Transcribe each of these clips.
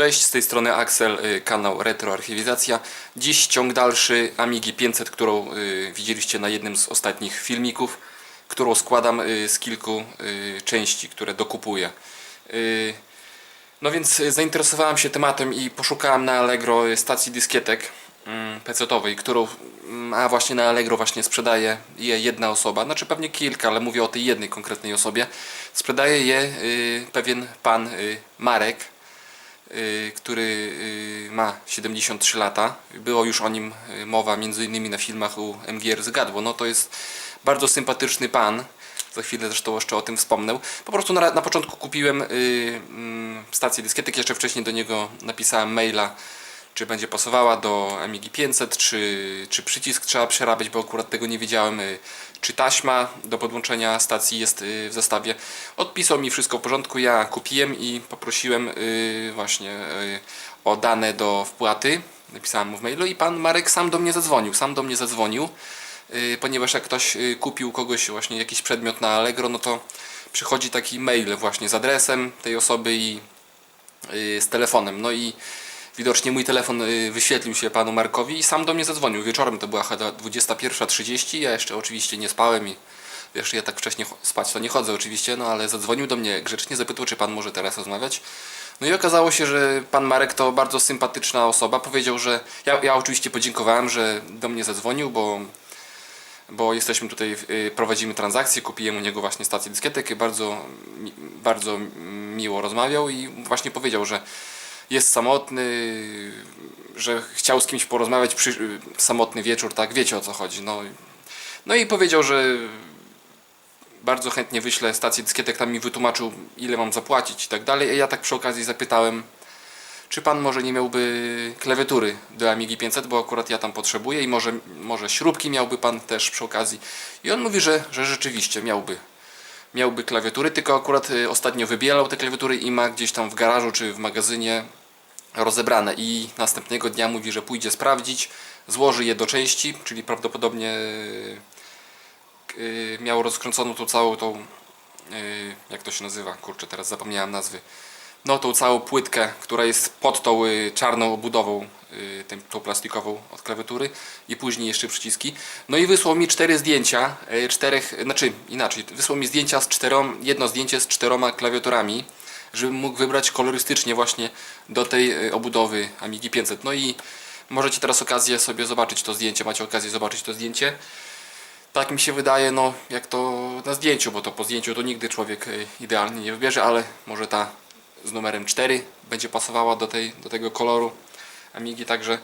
Cześć, z tej strony Axel, y, kanał Retroarchiwizacja. Dziś ciąg dalszy Amigi 500, którą y, widzieliście na jednym z ostatnich filmików, którą składam y, z kilku części, które dokupuję. No więc zainteresowałem się tematem i poszukałem na Allegro stacji dyskietek mm, PC-owej, którą, mm, a właśnie na Allegro właśnie sprzedaje je jedna osoba, znaczy pewnie kilka, ale mówię o tej jednej konkretnej osobie. Sprzedaje je pewien pan Marek, który y, ma 73 lata. Było już o nim y, mowa między innymi na filmach u MGR Zgadło. No to jest bardzo sympatyczny pan. Za chwilę zresztą jeszcze o tym wspomnę. Po prostu na, na początku kupiłem y, mm, stację dyskietek, jeszcze wcześniej do niego napisałem maila, czy będzie pasowała do Amigi 500, czy, czy przycisk trzeba przerabiać, bo akurat tego nie wiedziałem, y, czy taśma do podłączenia stacji jest y, w zestawie. Odpisał mi wszystko w porządku, ja kupiłem i poprosiłem y, właśnie y, o dane do wpłaty. Napisałem mu w mailu i pan Marek sam do mnie zadzwonił, sam do mnie zadzwonił, ponieważ jak ktoś kupił kogoś właśnie jakiś przedmiot na Allegro, no to przychodzi taki mail właśnie z adresem tej osoby i z telefonem. No i widocznie mój telefon y, wyświetlił się panu Markowi i sam do mnie zadzwonił. Wieczorem to była chyba 21.30, ja jeszcze oczywiście nie spałem i wiesz, ja tak wcześnie spać to nie chodzę oczywiście, no ale zadzwonił do mnie grzecznie, zapytał, czy pan może teraz rozmawiać. No i okazało się, że pan Marek to bardzo sympatyczna osoba. Powiedział, że ja, ja oczywiście podziękowałem, że do mnie zadzwonił, bo bo jesteśmy tutaj, y, prowadzimy transakcję, kupiłem u niego właśnie stację dyskietek i bardzo, bardzo miło rozmawiał i właśnie powiedział, że jest samotny, że chciał z kimś porozmawiać przy samotny wieczór, tak, wiecie o co chodzi. No, no i powiedział, że bardzo chętnie wyślę stację dyskietek, tam mi wytłumaczył ile mam zapłacić i tak dalej. Ja tak przy okazji zapytałem, czy pan może nie miałby klawiatury do Amigi 500, bo akurat ja tam potrzebuję i może, może śrubki miałby pan też przy okazji. I on mówi, że, że rzeczywiście miałby. Miałby klawiatury, tylko akurat y, ostatnio wybielał te klawiatury i ma gdzieś tam w garażu czy w magazynie rozebrane. I następnego dnia mówi, że pójdzie sprawdzić, złoży je do części, czyli prawdopodobnie y, miał rozkręconą tą całą tą, y, jak to się nazywa, kurczę teraz zapomniałem nazwy, no tą całą płytkę, która jest pod tą y, czarną obudową, tą plastikową od klawiatury i później jeszcze przyciski. No i wysłał mi cztery zdjęcia, czterech, znaczy inaczej, wysłał mi zdjęcia z czteroma, jedno zdjęcie z czteroma klawiaturami, żebym mógł wybrać kolorystycznie właśnie do tej y, obudowy Amigi 500. No i możecie teraz okazję sobie zobaczyć to zdjęcie, macie okazję zobaczyć to zdjęcie. Tak mi się wydaje, no jak to na zdjęciu, bo to po zdjęciu to nigdy człowiek y, idealnie nie wybierze, ale może ta z numerem 4 będzie pasowała do, tej, do tego koloru Amigi, także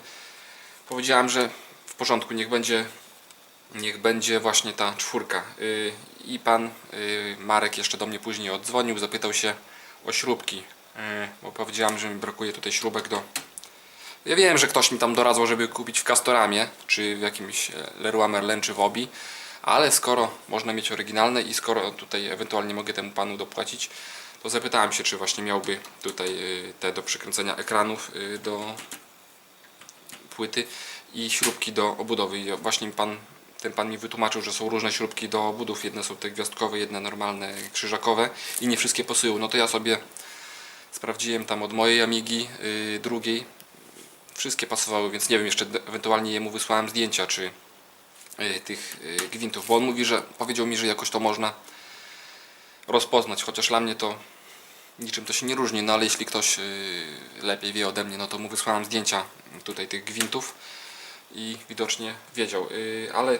powiedziałem, że w porządku, niech będzie niech będzie właśnie ta czwórka. Y, I pan y, Marek jeszcze do mnie później oddzwonił, zapytał się o śrubki, y, bo powiedziałem, że mi brakuje tutaj śrubek do ja wiem, że ktoś mi tam doradzał, żeby kupić w Castoramie, czy w jakimś e, Leroy Merlin, czy w Obi, ale skoro można mieć oryginalne i skoro tutaj ewentualnie mogę temu panu dopłacić, to zapytałem się, czy właśnie miałby tutaj y, te do przykręcenia ekranów do płyty i śrubki do obudowy. I właśnie pan, ten pan mi wytłumaczył, że są różne śrubki do obudów. Jedne są te gwiazdkowe, jedne normalne, krzyżakowe i nie wszystkie pasują. No to ja sobie sprawdziłem tam od mojej Amigi, y, drugiej, wszystkie pasowały, więc nie wiem, jeszcze ewentualnie jemu wysłałem zdjęcia, czy y, tych y, gwintów, bo on mówi, że powiedział mi, że jakoś to można rozpoznać, chociaż dla mnie to niczym to się nie różni, no ale jeśli ktoś y, lepiej wie ode mnie, no to mu wysłałem zdjęcia tutaj tych gwintów i widocznie wiedział, y, ale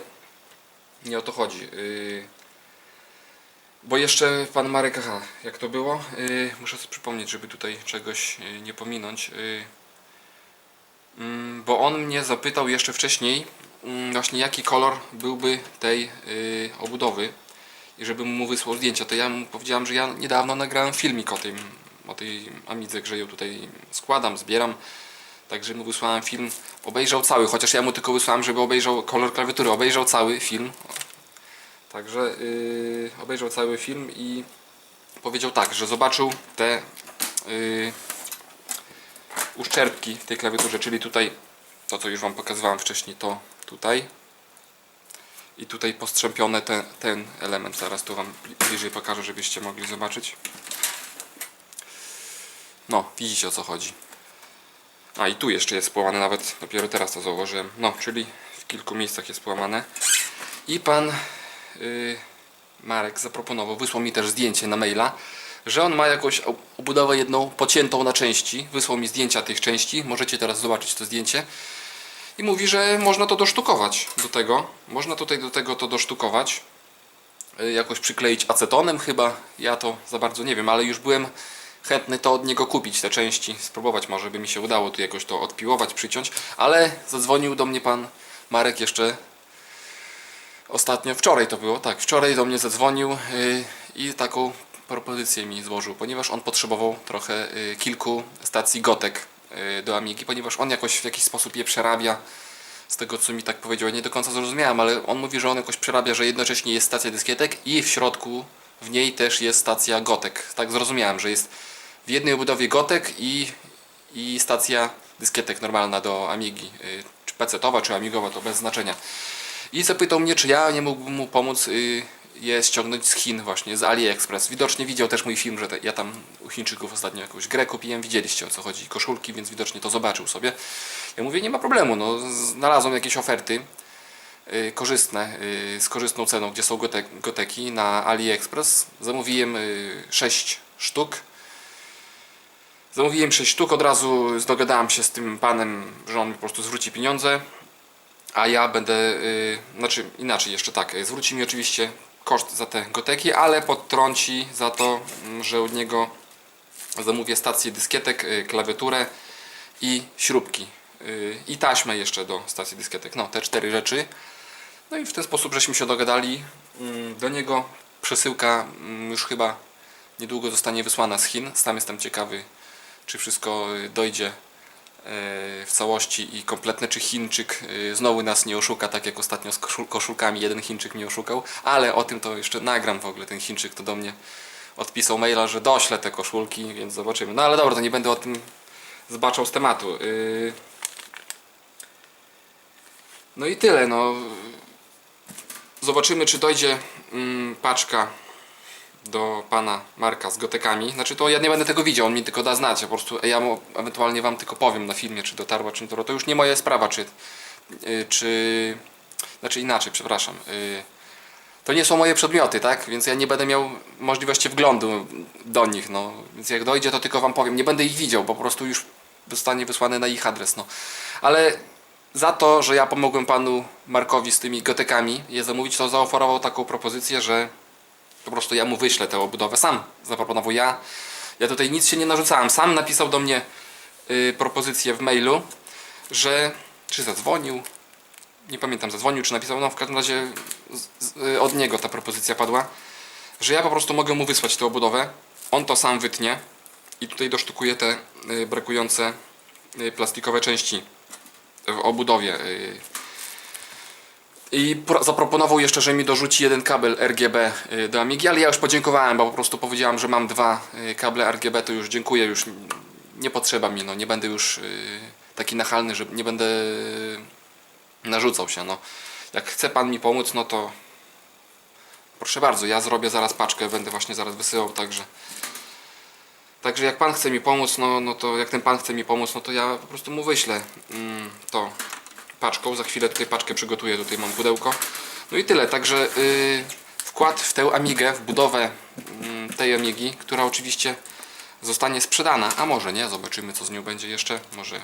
nie o to chodzi. y, Bo jeszcze pan Marek, aha, jak to było? Y, Muszę sobie przypomnieć, żeby tutaj czegoś nie pominąć. Mm, bo on mnie zapytał jeszcze wcześniej mm, właśnie jaki kolor byłby tej obudowy i żebym mu wysłał zdjęcia, to ja mu powiedziałem, że ja niedawno nagrałem filmik o tym, o tej Amidze, że ją tutaj składam, zbieram, także mu wysłałem film, obejrzał cały, chociaż ja mu tylko wysłałem, żeby obejrzał kolor klawiatury, obejrzał cały film, także y, obejrzał cały film i powiedział tak, że zobaczył te y, uszczerbki w tej klawiaturze, czyli tutaj to co już Wam pokazywałem wcześniej, to tutaj i tutaj postrzępione ten, ten element, zaraz tu Wam bli- bliżej pokażę, żebyście mogli zobaczyć. No, widzicie o co chodzi. A i tu jeszcze jest połamane nawet, dopiero teraz to zauważyłem. No, czyli w kilku miejscach jest połamane. I pan y, Marek zaproponował, wysłał mi też zdjęcie na maila, że on ma jakąś ob- obudowę jedną pociętą na części. Wysłał mi zdjęcia tych części, możecie teraz zobaczyć to zdjęcie. I mówi, że można to dosztukować do tego. Można tutaj do tego to dosztukować. Y, Jakoś przykleić acetonem chyba. Ja to za bardzo nie wiem, ale już byłem chętny to od niego kupić, te części. Spróbować może by mi się udało tu jakoś to odpiłować, przyciąć. Ale zadzwonił do mnie pan Marek jeszcze ostatnio, wczoraj to było, tak, wczoraj do mnie zadzwonił y, i taką propozycję mi złożył, ponieważ on potrzebował trochę y, kilku stacji gotek y, do Amigi, ponieważ on jakoś w jakiś sposób je przerabia. Z tego co mi tak powiedział, nie do końca zrozumiałem, ale on mówi, że on jakoś przerabia, że jednocześnie jest stacja dyskietek i w środku w niej też jest stacja gotek. Tak zrozumiałem, że jest w jednej obudowie gotek i, i stacja dyskietek normalna do Amigi. y, Czy PC-towa, czy Amigowa, to bez znaczenia. I zapytał mnie, czy ja nie mógłbym mu pomóc y, je ściągnąć z Chin właśnie, z AliExpress. Widocznie widział też mój film, że te, ja tam u Chińczyków ostatnio jakąś grę kupiłem, widzieliście o co chodzi, koszulki, więc widocznie to zobaczył sobie. Ja mówię, nie ma problemu, no znalazłem jakieś oferty y, korzystne, z korzystną ceną, gdzie są gote, goteki na AliExpress. Zamówiłem y, 6 sztuk. Zamówiłem 6 sztuk, od razu dogadałem się z tym panem, że on mi po prostu zwróci pieniądze a ja będę, y, znaczy inaczej jeszcze tak, y, zwróci mi oczywiście koszt za te goteki, ale podtrąci za to, mm, że od niego zamówię stację dyskietek, y, klawiaturę i śrubki y, i taśmę jeszcze do stacji dyskietek, no te cztery rzeczy. No i w ten sposób żeśmy się dogadali. Mm, Do niego przesyłka mm, już chyba niedługo zostanie wysłana z Chin. Sam jestem ciekawy, czy wszystko dojdzie w całości i kompletne, czy Chińczyk y, znowu nas nie oszuka, tak jak ostatnio z koszul- koszulkami jeden Chińczyk mnie oszukał, ale o tym to jeszcze nagram w ogóle. Ten Chińczyk to do mnie odpisał maila, że doślę te koszulki, więc zobaczymy. No ale dobra, to nie będę o tym zbaczał z tematu. Y, No i tyle, no. Zobaczymy, czy dojdzie mm, paczka do pana Marka z gotekami. Znaczy to ja nie będę tego widział, on mi tylko da znać. Ja po prostu ja mu ewentualnie wam tylko powiem na filmie, czy dotarła, czy nie. To już nie moja sprawa, czy, y, czy znaczy inaczej, przepraszam. y, To nie są moje przedmioty, tak? Więc ja nie będę miał możliwości wglądu do nich, no. Więc jak dojdzie, to tylko wam powiem. Nie będę ich widział, po prostu już zostanie wysłane na ich adres, no. Ale za to, że ja pomogłem panu Markowi z tymi gotekami je zamówić, to zaoferował taką propozycję, że po prostu ja mu wyślę tę obudowę. Sam zaproponował ja. Ja tutaj nic się nie narzucałem. Sam napisał do mnie y, propozycję w mailu, że czy zadzwonił, nie pamiętam, zadzwonił czy napisał, no w każdym razie z, z, y, od niego ta propozycja padła, że ja po prostu mogę mu wysłać tę obudowę, on to sam wytnie i tutaj dosztukuje te y, brakujące plastikowe części w obudowie. I pro, zaproponował jeszcze, że mi dorzuci jeden kabel RGB y, do Amigi, ale ja już podziękowałem, bo po prostu powiedziałem, że mam dwa y, kable RGB, to już dziękuję, już nie potrzeba mi, no nie będę już y, taki nachalny, że nie będę narzucał się, no. Jak chce Pan mi pomóc, no to proszę bardzo, ja zrobię zaraz paczkę, będę właśnie zaraz wysyłał, także Także jak Pan chce mi pomóc, no, no to jak ten Pan chce mi pomóc, no to ja po prostu mu wyślę mm, to paczką. Za chwilę tutaj paczkę przygotuję, tutaj mam pudełko. No i tyle, także yy, wkład w tę Amigę, w budowę mm, tej Amigi, która oczywiście zostanie sprzedana, a może nie, zobaczymy co z nią będzie jeszcze, może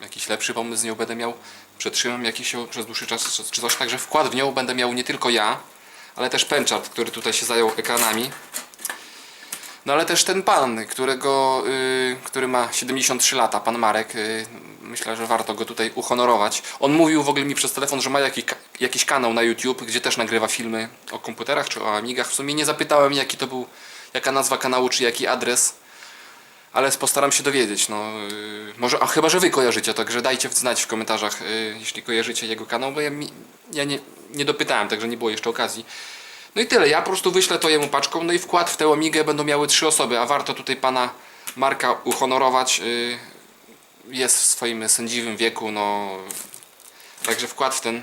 jakiś lepszy pomysł z nią będę miał, przetrzymam jakiś ją przez dłuższy czas czy- coś, także wkład w nią będę miał nie tylko ja, ale też Penchart, który tutaj się zajął ekranami, no ale też ten pan, którego, y, który ma 73 lata, pan Marek, y, myślę, że warto go tutaj uhonorować. On mówił w ogóle mi przez telefon, że ma jakiś, ka- jakiś kanał na YouTube, gdzie też nagrywa filmy o komputerach czy o Amigach. W sumie nie zapytałem jaki to był, jaka nazwa kanału czy jaki adres, ale postaram się dowiedzieć. No, y, może, a chyba, że wy kojarzycie, także dajcie znać w komentarzach, y, jeśli kojarzycie jego kanał, bo ja, mi, ja nie, nie dopytałem, także nie było jeszcze okazji. No i tyle, ja po prostu wyślę to jemu paczką, no i wkład w tę Amigę będą miały trzy osoby, a warto tutaj pana Marka uhonorować. y, Jest w swoim sędziwym wieku, no. Także wkład w ten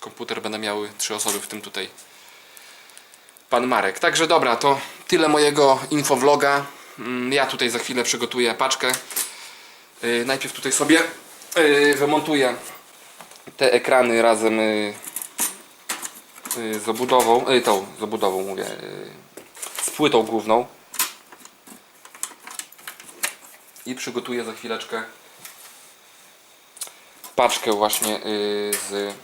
komputer będą miały trzy osoby, w tym tutaj pan Marek. Także dobra, to tyle mojego infovloga. Mm, Ja tutaj za chwilę przygotuję paczkę. Y, najpierw tutaj sobie y, wymontuję te ekrany razem y, z obudową, tą z obudową mówię, z płytą główną i przygotuję za chwileczkę paczkę właśnie y, z,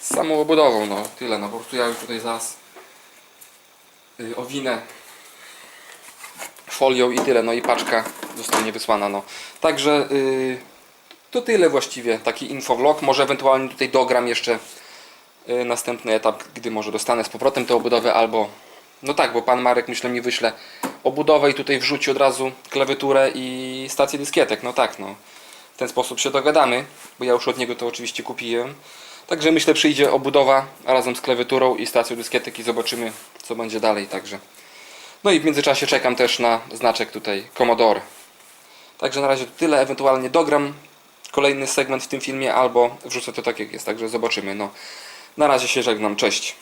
z samą obudową, no tyle, no po prostu ja już tutaj zaraz y, owinę folią i tyle, no i paczka zostanie wysłana, no. Także y, to tyle właściwie, taki infovlog, może ewentualnie tutaj dogram jeszcze y, następny etap, gdy może dostanę z powrotem tę obudowę albo no tak, bo pan Marek myślę mi wyśle obudowę i tutaj wrzuci od razu klawiaturę i stację dyskietek, no tak, no. W ten sposób się dogadamy, bo ja już od niego to oczywiście kupiłem. Także myślę przyjdzie obudowa razem z klawiaturą i stacją dyskietek i zobaczymy co będzie dalej, także. No i w międzyczasie czekam też na znaczek tutaj Commodore. Także na razie to tyle, ewentualnie dogram kolejny segment w tym filmie albo wrzucę to tak jak jest, także zobaczymy. No, na razie się żegnam, cześć.